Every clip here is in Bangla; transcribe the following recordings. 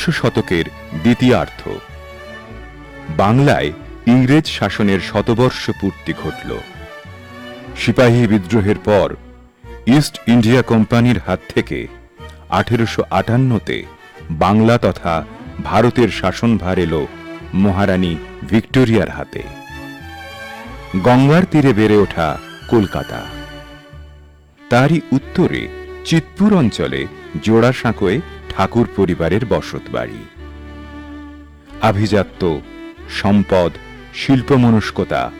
ঊনবিংশ শতকের দ্বিতীয়ার্ধ। বাংলায় ইংরেজ শাসনের শতবর্ষ পূর্তি ঘটল। সিপাহী বিদ্রোহের পর ইস্ট ইন্ডিয়া কোম্পানির হাত থেকে আঠেরোশো আটান্নতে বাংলা তথা ভারতের শাসনভার এলো মহারানী ভিক্টোরিয়ার হাতে। গঙ্গার তীরে বেড়ে ওঠা কলকাতা। তারই উত্তরে চিতপুর অঞ্চলে জোড়াসাঁকোয় ঠাকুর পরিবারের বসত বাড়ি। আভিজাত্য, সম্পদ, শিল্পমনস্কতা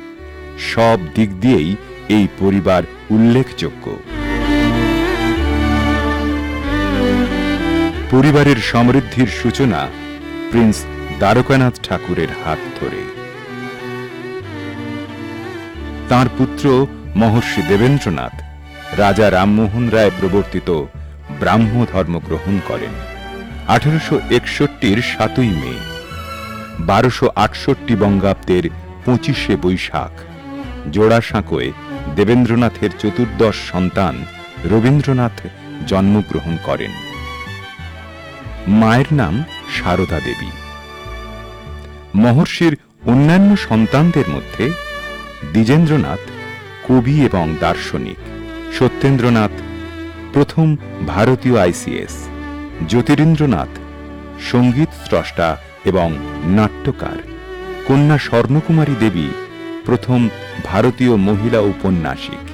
সব দিক দিয়েই এই পরিবার উল্লেখযোগ্য। পরিবারের সমৃদ্ধির সূচনা প্রিন্স দ্বারকানাথ ঠাকুরের হাত ধরে। তার পুত্র মহর্ষি দেবেন্দ্রনাথ রাজা রামমোহন রায় প্রবর্তিত ব্রাহ্ম ধর্ম গ্রহণ করেন। আঠারোশো একষট্টির সাতই মে, বারোশো আটষট্টি বঙ্গাব্দের পঁচিশে বৈশাখ, জোড়াসাঁকোয় দেবেন্দ্রনাথের চতুর্দশ সন্তান রবীন্দ্রনাথ জন্মগ্রহণ করেন। মায়ের নাম সারদা দেবী। মহর্ষির অন্যান্য সন্তানদের মধ্যে দ্বিজেন্দ্রনাথ কবি এবং দার্শনিক, সত্যেন্দ্রনাথ প্রথম ভারতীয় আইসিএস। জ্যোতিরিন্দ্রনাথ, সংগীত স্রষ্টা এবং নাট্যকার, কন্যা স্বর্ণকুমারী দেবী, প্রথম ভারতীয় মহিলা উপন্যাসিক।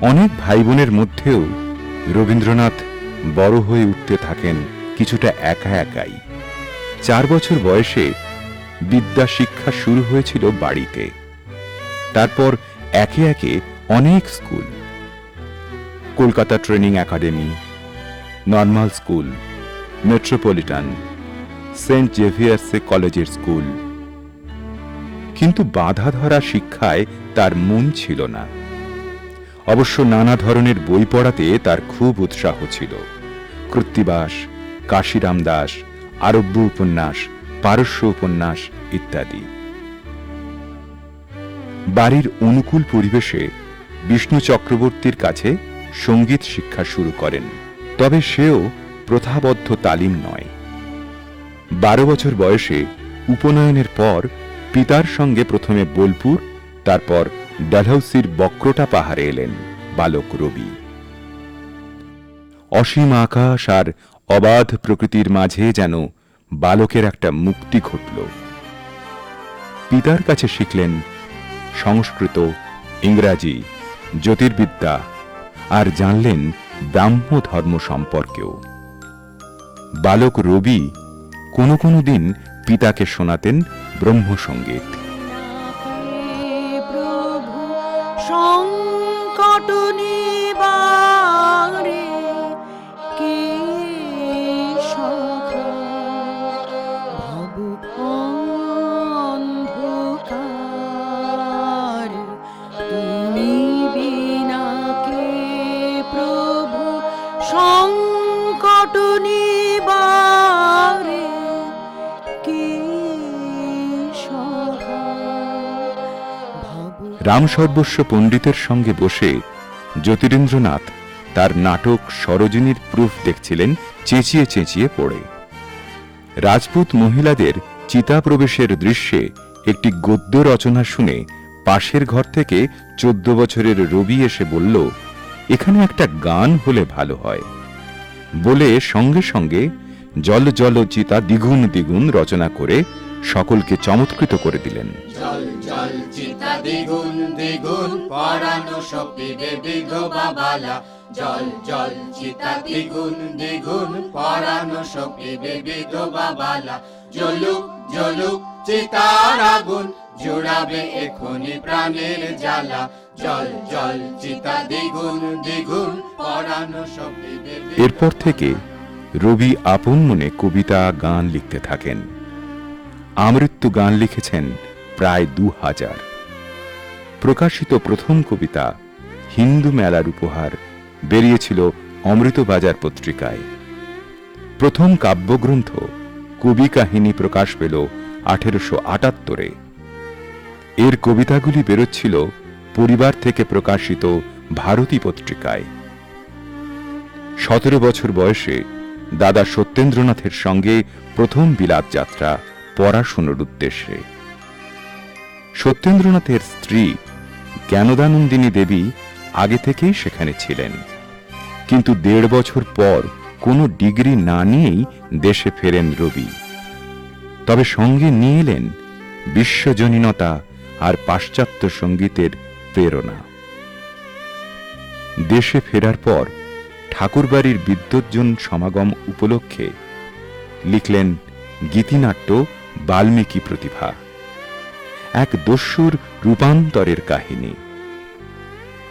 অনেক ভাই বোনের মধ্যেও রবীন্দ্রনাথ বড় হয়ে উঠতে থাকেন কিছুটা একা একাই। চার বছর বয়সে বিদ্যা শিক্ষা শুরু হয়েছিল বাড়িতে। তারপর একে একে অনেক school Kolkata training academy, normal school, metropolitan, saint জেভিয়ার্সে কলেজের স্কুল। কিন্তু বাধা ধরা শিক্ষায় তার মন ছিল না। অবশ্য নানা ধরনের বই পড়াতে তার খুব উৎসাহ ছিল। কৃত্তিবাস, কাশিরাম দাস, আরব্য উপন্যাস, পারস্য উপন্যাস ইত্যাদি। বাড়ির অনুকূল পরিবেশে বিষ্ণু চক্রবর্তীর কাছে সংগীত শিক্ষা শুরু করেন। তবে সেও প্রথাবদ্ধ তালিম নয়। বারো বছর বয়সে উপনয়নের পর পিতার সঙ্গে প্রথমে বোলপুর, তারপর ডালহৌসির বক্রটা পাহাড়ে এলেন বালক রবি। অসীম আকাশ আর অবাধ প্রকৃতির মাঝে যেন বালকের একটা মুক্তি ঘটল। পিতার কাছে শিখলেন সংস্কৃত, ইংরাজি, জ্যোতির্বিদ্যা আর জানলেন ব্রাহ্ম ধর্ম সম্পর্কেও। বালক রবি কোনো কোনো দিন পিতাকে শোনাতেন ব্রহ্মসঙ্গীত। প্রভু ভব রাম সর্বস্ব পণ্ডিতের সঙ্গে বসে জ্যোতিরিন্দ্রনাথ তার নাটক সরোজিনীর প্রুফ দেখছিলেন চেঁচিয়ে চেঁচিয়ে পড়ে। রাজপুত মহিলাদের চিতা প্রবেশের দৃশ্যে একটি গদ্য রচনা শুনে পাশের ঘর থেকে চোদ্দ বছরের রবি এসে বলল, এখানে একটা গান হলে ভালো হয়। বলে সঙ্গে সঙ্গে জল জল চিতা দ্বিগুণ দ্বিগুণ রচনা করে সকলকে চমৎকৃত করে দিলেন। জল জল চিতা দ্বিগুণ দ্বিগুণ পরানো সপিবে বিঘ বাবালা। জল জল চিতা দ্বিগুণ দ্বিগুণ পরানো সপিবে বিঘ বাবালা। জলুক জলুক চিতার আগুন জুড়াবে এখনি প্রাণের জ্বালা। জল জল চিতা দ্বিগুণ দ্বিগুণ পরানো সপিবে এরপর থেকে রবি আপন মনে কবিতা গান লিখতে থাকেন। আমৃত্যু গান লিখেছেন প্রায় দু হাজার। প্রকাশিত প্রথম কবিতা হিন্দু মেলার উপহার বেরিয়েছিল অমৃতবাজার পত্রিকায়। প্রথম কাব্যগ্রন্থ কবি কাহিনী প্রকাশ পেল আঠেরোশো আটাত্তরে। এর কবিতাগুলি বেরোচ্ছিল পরিবার থেকে প্রকাশিত ভারতী পত্রিকায়। সতেরো বছর বয়সে দাদা সত্যেন্দ্রনাথের সঙ্গে প্রথম বিলাত যাত্রা পড়াশুনোর উদ্দেশ্যে। সত্যেন্দ্রনাথের স্ত্রী জ্ঞানদানন্দিনী দেবী আগে থেকেই সেখানে ছিলেন। কিন্তু দেড় বছর পর কোনো ডিগ্রি না নিয়েই দেশে ফেরেন রবি। তবে সঙ্গে নিয়ে এলেন বিশ্বজনীনতা আর পাশ্চাত্য সঙ্গীতের প্রেরণা। দেশে ফেরার পর ঠাকুরবাড়ির বিদ্যুৎজন সমাগম উপলক্ষে লিখলেন গীতিনাট্য বাল্মীকি প্রতিভা। এক দস্যুর রূপান্তরের কাহিনী।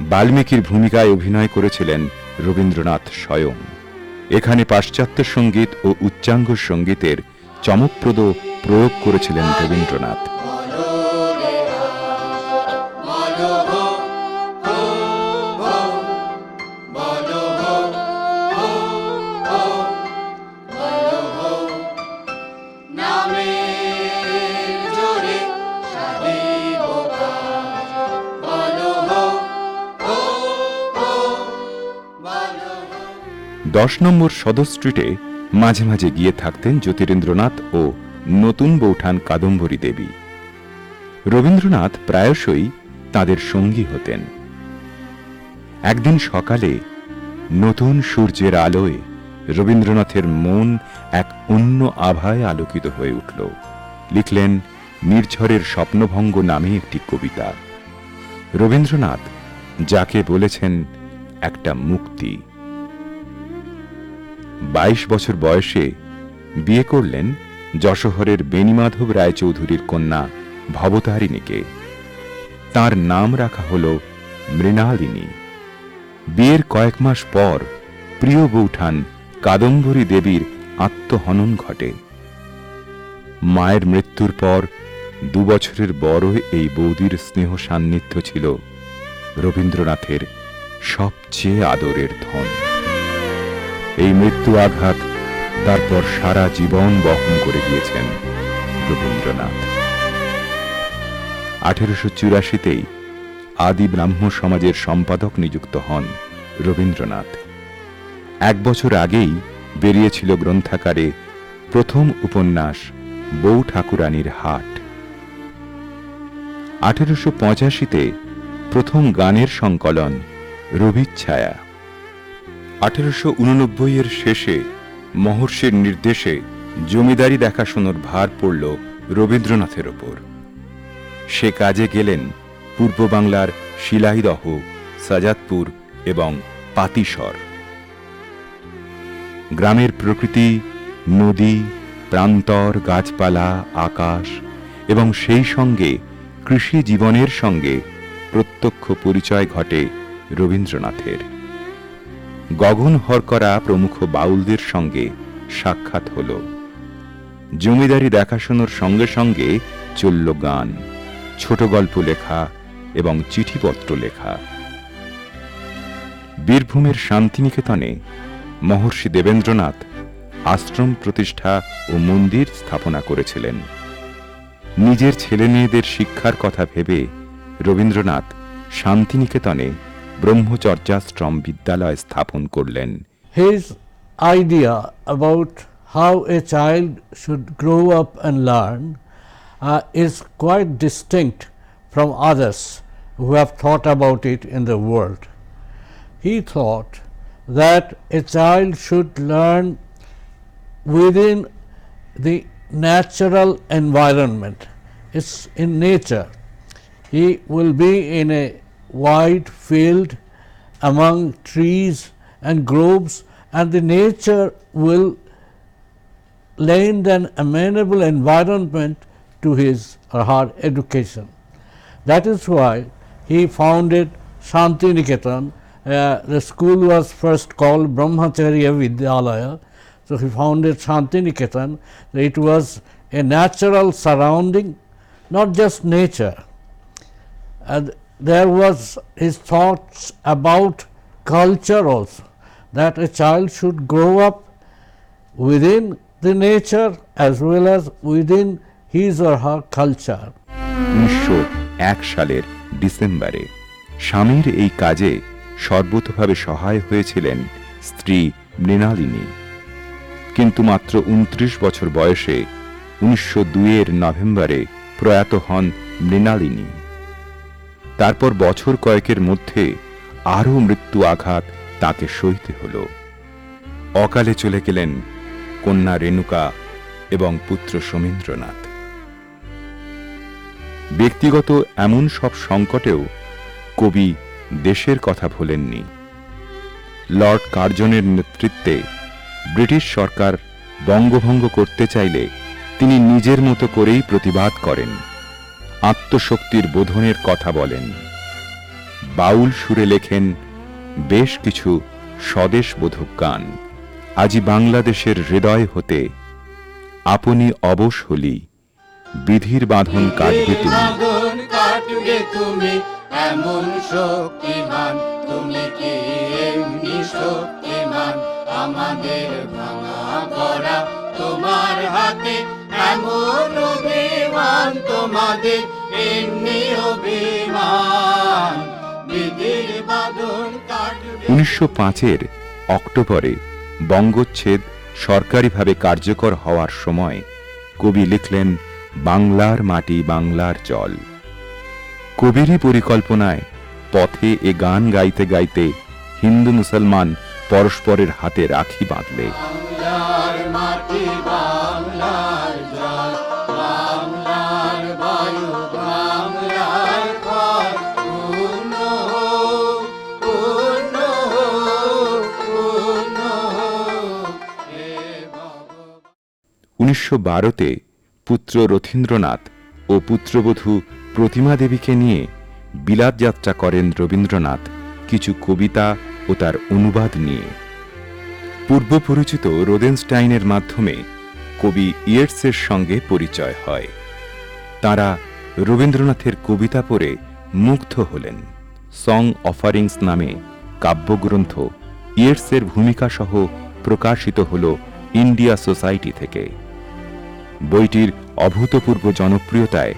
বাল্মীকির ভূমিকায় অভিনয় করেছিলেন রবীন্দ্রনাথ স্বয়ং। এখানে পাশ্চাত্য সংগীত ও উচ্চাঙ্গ সঙ্গীতের চমকপ্রদ প্রয়োগ করেছিলেন রবীন্দ্রনাথ। দশ নম্বর সদর স্ট্রিটে মাঝে মাঝে গিয়ে থাকতেন জ্যোতিরেন্দ্রনাথ ও নতুন বৌঠান কাদম্বরী দেবী। রবীন্দ্রনাথ প্রায়শই তাদের সঙ্গী হতেন। একদিন সকালে নতুন সূর্যের আলোয় রবীন্দ্রনাথের মন এক অন্য আভায় আলোকিত হয়ে উঠল। লিখলেন, নির্ঝরের স্বপ্নভঙ্গ নামে একটি কবিতা। রবীন্দ্রনাথ যাকে বলেছেন, একটা মুক্তি। বাইশ বছর বয়সে বিয়ে করলেন যশোহরের বেণীমাধব রায়চৌধুরীর কন্যা ভবতারিণীকে। তার নাম রাখা হল মৃণালিনী। বিয়ের কয়েক মাস পর প্রিয় বৌঠান কাদম্বরী দেবীর আত্মহনন ঘটে। মায়ের মৃত্যুর পর দু বছরের বড় এই বৌদির স্নেহ সান্নিধ্য ছিল রবীন্দ্রনাথের সবচেয়ে আদরের ধন। এই মৃত্যু আঘাত তারপর সারা জীবন বহন করে গিয়েছেন রবীন্দ্রনাথ। আঠেরোশো চুরাশিতেই আদি ব্রাহ্ম সমাজের সম্পাদক নিযুক্ত হন রবীন্দ্রনাথ। এক বছর আগেই বেরিয়েছিল গ্রন্থাকারে প্রথম উপন্যাস বউ ঠাকুরানীর হাট। আঠেরোশো পঁচাশিতে প্রথম গানের সংকলন রবির ছায়া আঠেরোশো উননব্বই এর শেষে মহর্ষির নির্দেশে জমিদারি দেখাশোনার ভার পড়ল রবীন্দ্রনাথের ওপর। সে কাজে গেলেন পূর্ব বাংলার শিলাইদহ, সাজাদপুর এবং পাতিসর গ্রামের প্রকৃতি, নদী, প্রান্তর, গাছপালা, আকাশ এবং সেই সঙ্গে কৃষি জীবনের সঙ্গে প্রত্যক্ষ পরিচয় ঘটে রবীন্দ্রনাথের। গগন হরকরা প্রমুখ বাউলদের সঙ্গে সাক্ষাৎ হল। জমিদারি দেখাশোনার সঙ্গে সঙ্গে চলল গান, ছোট গল্প লেখা এবং চিঠিপত্র লেখা। বীরভূমের শান্তিনিকেতনে মহর্ষি দেবেন্দ্রনাথ আশ্রম প্রতিষ্ঠা ও মন্দির স্থাপনা করেছিলেন। নিজের ছেলে মেয়েদের শিক্ষার কথা ভেবে রবীন্দ্রনাথ শান্তিনিকেতনে ব্রহ্মচর্যাশ্রম বিদ্যালয় স্থাপন করলেন his idea about how a child should grow up and learn uh, is quite distinct from others who have thought about it in the world. He thought that a child should learn within the natural environment. It's in nature. He will be in a wide field among trees and groves, and the nature will lend an amenable environment to his or her education. That is why he founded Shanti Niketan. Uh, the school was first called Brahmacharya Vidyalaya. So he founded Shanti Niketan. It was a natural surrounding, not just nature. And there was his thoughts about culture also, that a child should grow up within the nature as well as within his or her culture. উনিশশো এক সালের ডিসেম্বরে স্বামীর এই কাজে সর্বতভাবে সহায় হয়েছিলেন স্ত্রী মৃণালিনী কিন্তু মাত্র উনত্রিশ বছর বয়সে উনিশশো দুইয়ের নভেম্বরে প্রয়াত হন মৃণালিনী তারপর বছর কয়েকের মধ্যে আরও মৃত্যু আঘাত তাকে সইতে হল। অকালে চলে গেলেন কন্যা রেণুকা এবং পুত্র সমীন্দ্রনাথ। ব্যক্তিগত এমন সব সংকটেও কবি দেশের কথা ভোলেননি। লর্ড কার্জনের নেতৃত্বে ব্রিটিশ সরকার বঙ্গভঙ্গ করতে চাইলে তিনি নিজের মতো করেই প্রতিবাদ করেন। আত্মশক্তির বোধনের কথা বলেন। বাউল সুরে লেখেন বেশ কিছু স্বদেশ বোধক গান আজি বাংলাদেশের হৃদয় হতে আপনি অবশ হলি বিধির বাঁধন কাটবে তুমি। এমন শক্তিমান। তুমি কি এমনি শক্তিমান? আমাদের ভাঙা করা তোমার হাতে এমন অভিমান তোমাদের এমনি অভিমান। বিধির কাটবে। উনিশশো পাঁচের অক্টোবরে বঙ্গচ্ছেদ সরকারিভাবে কার্যকর হওয়ার সময় কবি লিখলেন বাংলার মাটি বাংলার জল। কবিরই পরিকল্পনায় পথে এ গান গাইতে গাইতে হিন্দু মুসলমান পরস্পরের হাতে রাখি বাঁধলে। বাংলার মাটি বাংলার উনিশশো বারোতে পুত্র রথীন্দ্রনাথ ও পুত্রবধূ প্রতিমা দেবীকে নিয়ে বিলাত যাত্রা করেন রবীন্দ্রনাথ কিছু কবিতা ও তার অনুবাদ নিয়ে। পূর্ব পরিচিত রোদেনস্টাইনের মাধ্যমে কবি ইয়েটসের সঙ্গে পরিচয় হয়। তারা রবীন্দ্রনাথের কবিতা পড়ে মুগ্ধ হলেন। সং অফারিংস নামে কাব্যগ্রন্থ ইয়েটসের ভূমিকা সহ প্রকাশিত হল ইন্ডিয়া সোসাইটি থেকে। বইটির অভূতপূর্ব জনপ্রিয়তায়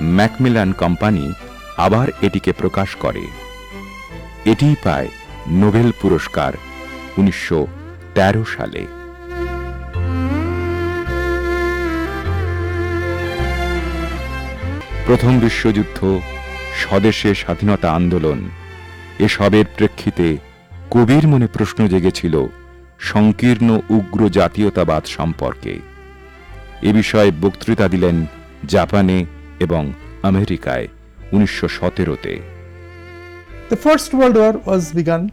ম্যাকমিলান কোম্পানি আবার এটিকে প্রকাশ করে। এটিই পায় নোবেল পুরস্কার উনিশশো তেরো সালে। প্রথম বিশ্বযুদ্ধ, স্বদেশে স্বাধীনতা আন্দোলন, এসবের প্রেক্ষিতে কবির মনে প্রশ্ন জেগেছিল সংকীর্ণ উগ্র জাতীয়তাবাদ সম্পর্কে। এ বিষয়ে বক্তৃতা দিলেন জাপানে এবং আমেরিকায় উনিশশো সতেরোতে The First World War was begun.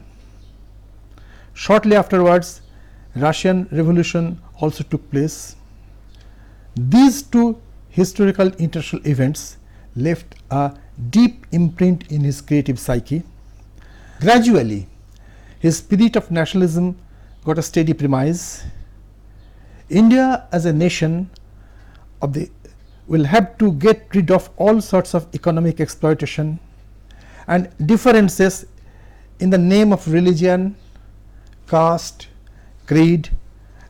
Shortly afterwards, Russian Revolution also took place. These two historical international events left a deep imprint in his creative psyche. Gradually, his spirit of nationalism got a steady premise. India as a nation of the will have to get rid of all sorts of economic exploitation and differences in the name of religion, caste, creed,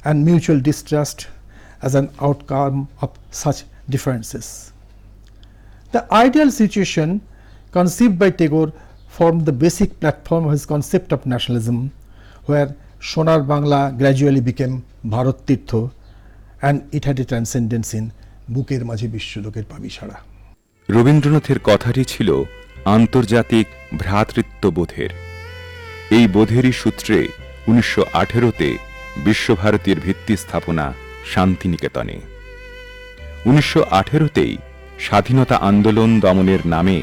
and mutual distrust as an outcome of such differences. The ideal situation conceived by Tagore formed the basic platform of his concept of nationalism, where Shonar Bangla gradually became Bharat Tirtho and it had a transcendence in বুকের মাঝে বিশ্বলোকের পাবি সারা রবীন্দ্রনাথের কথাটি ছিল আন্তর্জাতিক ভ্রাতৃত্ববোধের। এই বোধেরই সূত্রে উনিশশো আঠেরোতে বিশ্বভারতীর ভিত্তি স্থাপনা শান্তিনিকেতনে। উনিশশো আঠেরোতেই স্বাধীনতা আন্দোলন দমনের নামে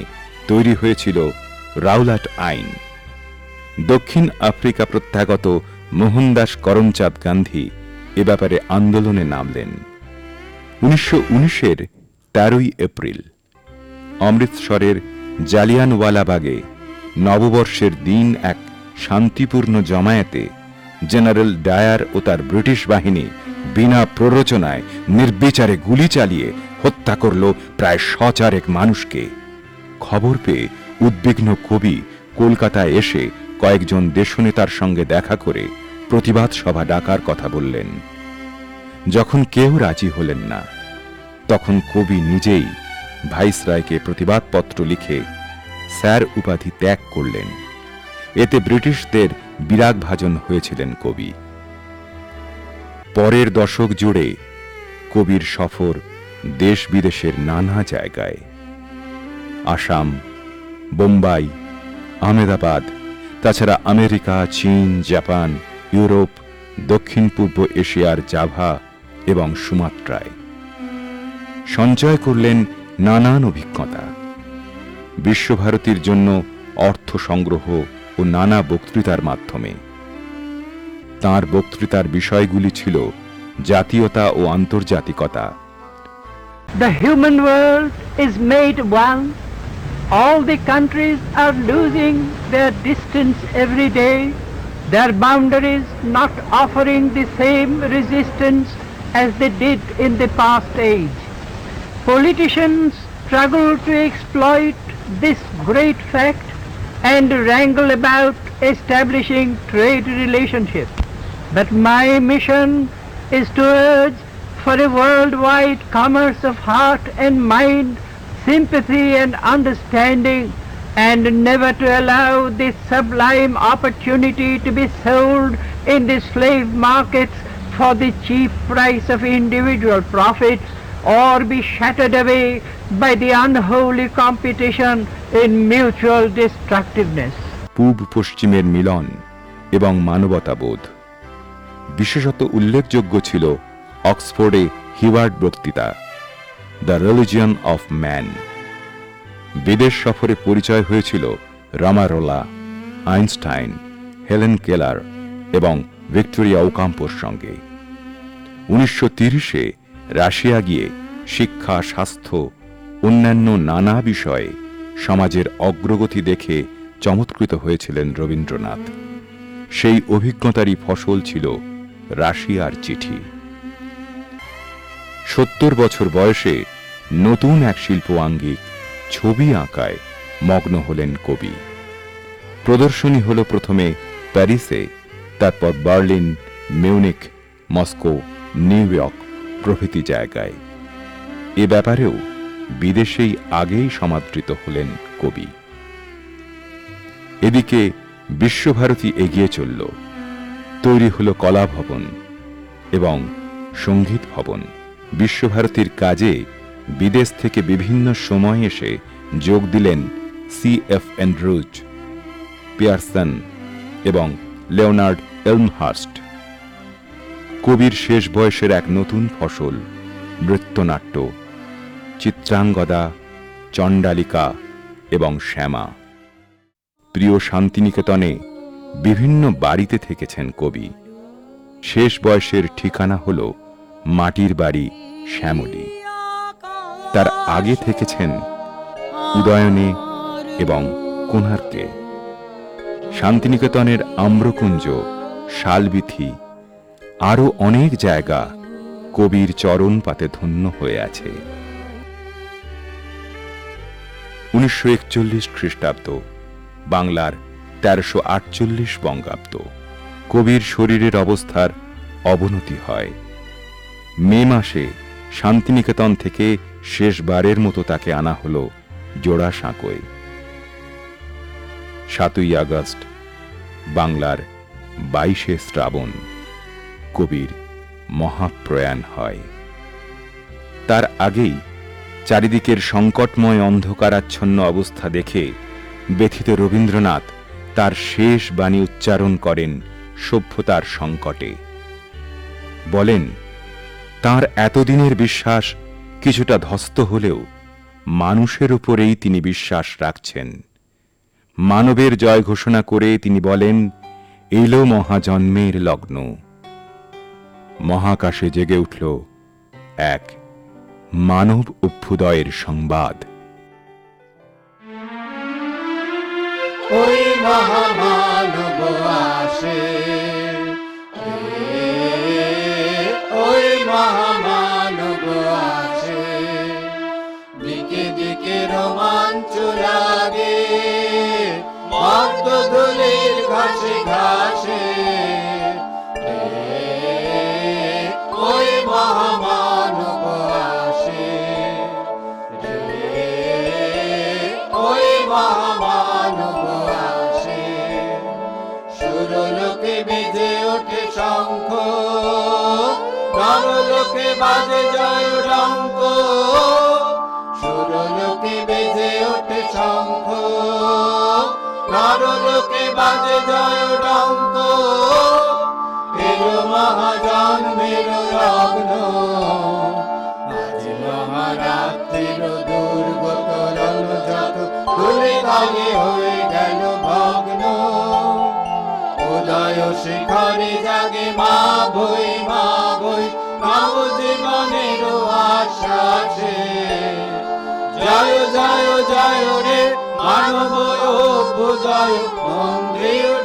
তৈরি হয়েছিল রাউলাট আইন। দক্ষিণ আফ্রিকা প্রত্যাগত মোহনদাস করমচাঁদ গান্ধী এ ব্যাপারে আন্দোলনে নামলেন উনিশশো উনিশের তেরোই এপ্রিল, অমৃতসরের জালিয়ানওয়ালাবাগে নববর্ষের দিন এক শান্তিপূর্ণ জমায়েতে জেনারেল ডায়ার ও তার ব্রিটিশ বাহিনী বিনা প্ররোচনায় নির্বিচারে গুলি চালিয়ে হত্যা করল প্রায় সচারেক মানুষকে। খবর পেয়ে উদ্বিগ্ন কবি কলকাতায় এসে কয়েকজন দেশনেতার সঙ্গে দেখা করে প্রতিবাদ সভা ডাকার কথা বললেন। যখন কেউ রাজি হলেন না, তখন কবি নিজেই ভাইসরায়কে প্রতিবাদপত্র লিখে স্যার উপাধি ত্যাগ করলেন। এতে ব্রিটিশদের বিরাগভাজন হয়েছিলেন কবি। পরের দশক জুড়ে কবির সফর দেশ বিদেশের নানা জায়গায়। আসাম, বোম্বাই, আহমেদাবাদ, তাছাড়া আমেরিকা, চীন, জাপান ইউরোপ দক্ষিণ পূর্ব এশিয়ার জাভা এবং সুমাত্রায়। সঞ্চয় করলেন নানান অভিজ্ঞতা। বিশ্বভারতীর জন্য অর্থ সংগ্রহ ও নানা বক্তৃতার মাধ্যমে। তার বক্তৃতার বিষয়গুলি ছিল জাতীয়তা ও আন্তর্জাতিকতা। The human world is made one. All the countries are losing their distance every day, their boundaries not offering the same resistance as they did in the past age. Politicians struggle to exploit this great fact and wrangle about establishing trade relationships. But my mission is to urge for a worldwide commerce of heart and mind, sympathy and understanding, and never to allow this sublime opportunity to be sold in the slave markets for the cheap price of individual profits or be shattered away by the unholy competition in mutual destructiveness. পূব পশ্চিমের মিলন এবং মানবতাবোধ বিশেষত উল্লেখযোগ্য ছিল অক্সফোর্ডে হিওয়ার্ড বক্তৃতা দ্য রিলিজিয়ন অফ ম্যান বিদেশ সফরে পরিচয় হয়েছিল রামারোলা, আইনস্টাইন, হেলেন কেলার এবং ভিক্টোরিয়া ওকাম্পোর সঙ্গে। উনিশশো তিরিশে রাশিয়া গিয়ে শিক্ষা, স্বাস্থ্য, অন্যান্য নানা বিষয়ে সমাজের অগ্রগতি দেখে চমৎকৃত হয়েছিলেন রবীন্দ্রনাথ। সেই অভিজ্ঞতারই ফসল ছিল রাশিয়ার চিঠি। সত্তর বছর বয়সে নতুন এক শিল্প আঙ্গিক ছবি আঁকায় মগ্ন হলেন কবি। প্রদর্শনী হল প্রথমে প্যারিসে, তারপর Berlin Munich Moscow, New York প্রভৃতি জায়গায়। এ ব্যাপারেও বিদেশেই আগেই সমাদৃত হলেন কবি। এদিকে বিশ্বভারতী এগিয়ে চলল। তৈরি হল কলা ভবন এবং সংগীত ভবন। বিশ্বভারতীর কাজে বিদেশ থেকে বিভিন্ন সময় এসে যোগ দিলেন সি এফ অ্যান্ড্রুজ, পিয়ারসন এবং লেওনার্ড এলমহার্স্ট। কবির শেষ বয়সের এক নতুন ফসল, নৃত্যনাট্য, চিত্রাঙ্গদা, চণ্ডালিকা এবং শ্যামা। প্রিয় শান্তিনিকেতনে বিভিন্ন বাড়িতে থেকেছেন কবি। শেষ বয়সের ঠিকানা হল মাটির বাড়ি শ্যামলী। তার আগে থেকেছেন উদয়নে এবং কোণার্কে শান্তিনিকেতনের আম্রকুঞ্জ, শালবিথি, আরও অনেক জায়গা কবির চরণ পাতে ধন্য হয়ে আছে। উনিশশো একচল্লিশ খ্রিস্টাব্দ, বাংলার তেরোশো আটচল্লিশ বঙ্গাব্দ। কবির শরীরের অবস্থার অবনতি হয়। মে মাসে শান্তিনিকেতন থেকে শেষবারের মতো তাকে আনা হল জোড়া সাঁকোয়। সাতই আগস্ট, বাংলার বাইশে শ্রাবণ, কবির মহাপ্রয়াণ হয়। তার আগেই চারিদিকের সংকটময় অন্ধকারাচ্ছন্ন অবস্থা দেখে ব্যথিত রবীন্দ্রনাথ তার শেষ বাণী উচ্চারণ করেন সভ্যতার সংকটে। বলেন, তার এতদিনের বিশ্বাস কিছুটা ধস্ত হলেও মানুষের উপরেই তিনি বিশ্বাস রাখছেন। মানবের জয় ঘোষণা করে তিনি বলেন, এলো মহাজন্মের লগ্ন। মহাকাশে জেগে উঠল এক মানব অভ্যুদয়ের সংবাদ। ওই মহামানব আসে। ধুলির ঘাসে ঘাসে। ওই মহামানব আসে। ওই মহামানব আসে। সুরলোকে বেজে ওঠে শঙ্খ, নরলোকে বাজে যায় নর লোকে বাজে জয় ডঙ্ক এলো মহাজন, মেরো লগ্ন আজ মহারাত্রির দুর্গত রণ যত তুলে দাগে হয়ে গেল ভগ্ন। উদয় শিখরে জাগে মা বই মা বই নব জীবনের আশ্বাসে। জয় জয় জয় রে মানব অভ্যুদয় মন্দির